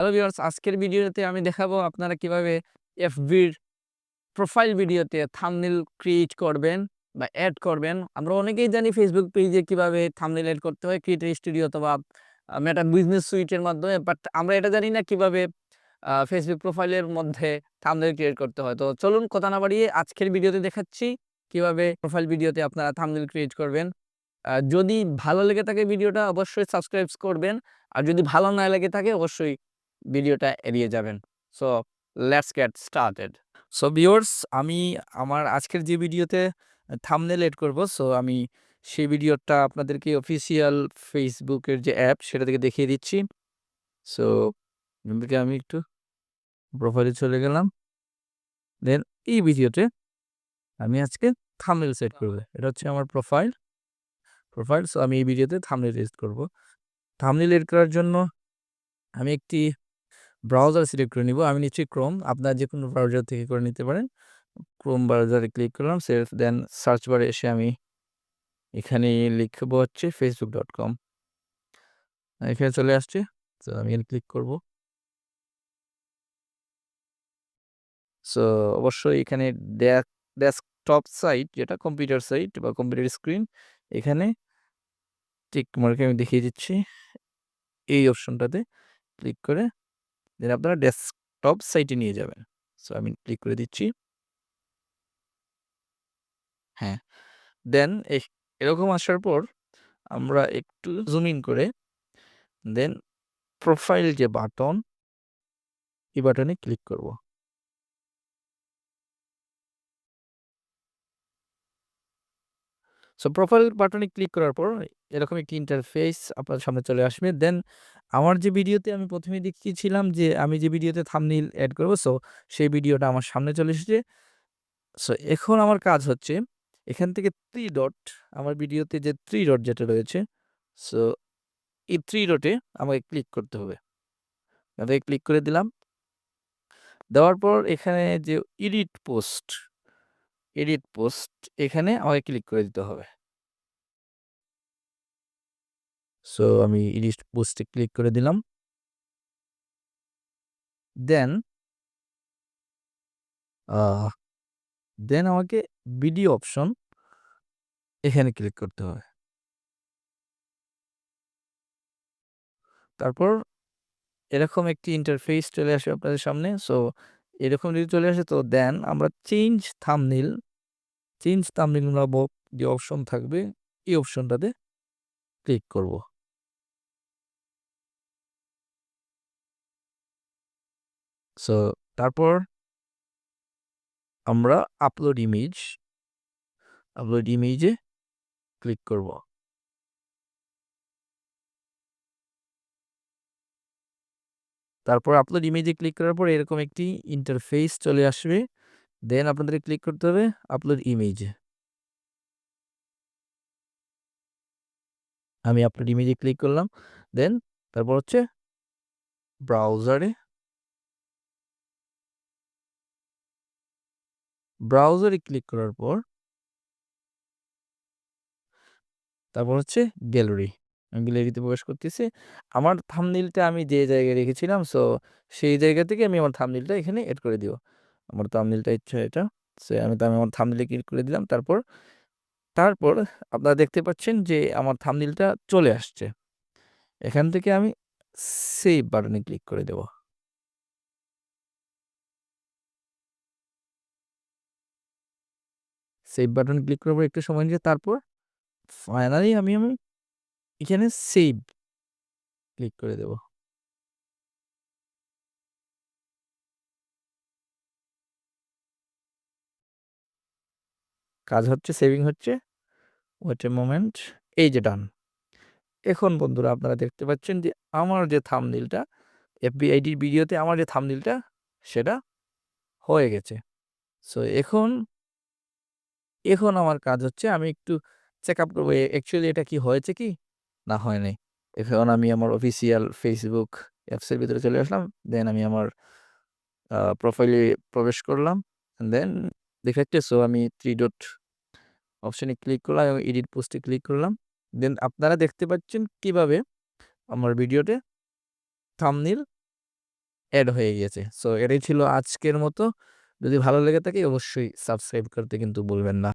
Hello viewers আজকের ভিডিওতে আমি দেখাবো আপনারা কীভাবে এফবির প্রোফাইল ভিডিওতে থাম্বনেল ক্রিয়েট করবেন বা অ্যাড করবেন। আমরা অনেকেই জানি ফেসবুক পেজে কীভাবে থাম্বনেল অ্যাড করতে হয় ক্রিয়েটর স্টুডিও অথবা মেটা বিজনেস সুইটের মাধ্যমে বাট আমরা এটা জানি না কীভাবে ফেসবুক প্রোফাইলের মধ্যে থাম্বনেল ক্রিয়েট করতে হয়। তো চলুন কথা না বাড়িয়ে আজকের ভিডিওতে দেখাচ্ছি কীভাবে প্রোফাইল ভিডিওতে আপনারা থাম্বনেল ক্রিয়েট করবেন। যদি ভালো লেগে থাকে ভিডিওটা অবশ্যই সাবস্ক্রাইব করবেন, আর যদি ভালো না লেগে থাকে অবশ্যই ভিডিওটা এড়িয়ে যাবেন। So let's get started so viewers আমি আমার আজকের যে ভিডিওতে থামনেল এড করব সো আমি সেই ভিডিওটা আপনাদেরকে অফিসিয়াল ফেসবুকের যে অ্যাপ সেটা থেকে দেখিয়ে দিচ্ছি। সো থেকে আমি একটু প্রোফাইলে চলে গেলাম। দেন এই ভিডিওতে আমি আজকে থামনেল সেট করব। এটা হচ্ছে আমার প্রোফাইল প্রোফাইল সো আমি এই ভিডিওতে থামনেল এড করব। থামনেল এড করার জন্য আমি একটি ব্রাউজার সিলেক্ট করে নিব। আমি নিচ্ছি ক্রোম আপনার যে কোনো ব্রাউজার থেকে করে নিতে পারেন। ক্রোম ব্রাউজারে ক্লিক করলাম সেলফ দেন সার্চ বারে এসে আমি এখানে লিখব হচ্ছে ফেসবুক ডট কম এখানে চলে আসছে, তো আমি ক্লিক করব। সো অবশ্যই এখানে ডেস্কটপ সাইট যেটা কম্পিউটার সাইট বা কম্পিউটার স্ক্রিন এখানে ঠিক মার্কে আমি দেখিয়ে দিচ্ছি। এই অপশনটাতে ক্লিক করে দেন আপনারা ডেস্কটপ সাইটে নিয়ে যাবেন। সো আমি ক্লিক করে দিচ্ছি। হ্যাঁ। দেন এরকম আসার পর আমরা একটু জুম ইন করে দেন প্রোফাইল যে বাটন এই বাটনে ক্লিক করব। সো প্রোফাইল বাটনে ক্লিক করার পর এরকম একটি ইন্টারফেস আপনার সামনে চলে আসবে। দেন আমার যে ভিডিওতে আমি প্রথমে দেখিয়েছিলাম যে, আমি যে ভিডিওতে থামনিল অ্যাড করব সো সেই ভিডিওটা আমার সামনে চলে এসেছে। সো এখন আমার কাজ হচ্ছে, এখান থেকে থ্রি ডট আমার ভিডিওতে যে থ্রি ডট যেটা রয়েছে সো এই থ্রি ডটে আমাকে ক্লিক করতে হবে। তাদের ক্লিক করে দিলাম। দেওয়ার পর এখানে যে এডিট পোস্ট এডিট পোস্ট এখানে আমাকে ক্লিক করে দিতে হবে। সো আমি এডিট পোস্টে ক্লিক করে দিলাম। দেন দেন আমাকে বিডি অপশন এখানে ক্লিক করতে হবে। তারপর এরকম একটি ইন্টারফেস চলে আসে আপনাদের সামনে। সো এরকম যদি চলে আসে, তো দেন আমরা চেঞ্জ থামনিল চেঞ্জ থামনিল নামক যে অপশন থাকবে, এই অপশনটাতে ক্লিক করব। সো তারপর আমরা আপলোড ইমেজ আপলোড ইমেজে ক্লিক করব। তারপর আপলোড ইমেজে ক্লিক করার পর এরকম একটি ইন্টারফেস চলে আসবে। দেন আপনাদের ক্লিক করতে হবে আপলোড ইমেজে আমি আপলোড ইমেজে ক্লিক করলাম। দেন তারপর হচ্ছে ব্রাউজারে ব্রাউজারে ক্লিক করার পর তারপর হচ্ছে গ্যালারি গ্যালারিতে প্রবেশ করতেছি। আমার থামনিলটা আমি যে জায়গায় রেখেছিলাম সো সেই জায়গা থেকে আমি আমার থামনিলটা এখানে এড করে দিব। আমার থামনিলটা ইচ্ছা এটা। সে আমি তো আমি আমার থামনিলে ক্লিক করে দিলাম। তারপর তারপর আপনারা দেখতে পাচ্ছেন যে আমার থামনিলটা চলে আসছে। এখান থেকে আমি সেভ বাটনে ক্লিক করে দেব। সেভ বাটন ক্লিক করার পর একটু সময় নিয়ে তারপর ফাইনালি আমি আমি এখানে সেভ ক্লিক করে দেব। কাজ হচ্ছে সেভিং হচ্ছে ওয়েট এ মোমেন্ট এই যে ডান এখন বন্ধুরা আপনারা দেখতে পাচ্ছেন যে আমার যে থামনিলটা এফবিআইডির ভিডিওতে আমার যে থামনিলটা সেটা হয়ে গেছে। সো এখন এখন আমার কাজ হচ্ছে আমি একটু চেক আপ করব অ্যাকচুয়ালি এটা কি হয়েছে কি না, হয় নাই এখন আমি আমার অফিসিয়াল ফেসবুক অ্যাপসের ভিতরে চলে আসলাম দেন আমি আমার প্রোফাইলে প্রবেশ করলাম দেন দেখাচ্ছে সো আমি থ্রি ডট অপশানে ক্লিক করলাম এবং এডিট পোস্টে ক্লিক করলাম দেন আপনারা দেখতে পাচ্ছেন কীভাবে আমার ভিডিওতে থামনিল অ্যাড হয়ে গিয়েছে। সো এটাই ছিল আজকের মতো। যদি ভালো লেগে থাকে অবশ্যই সাবস্ক্রাইব করতে কিন্তু বলবেন না।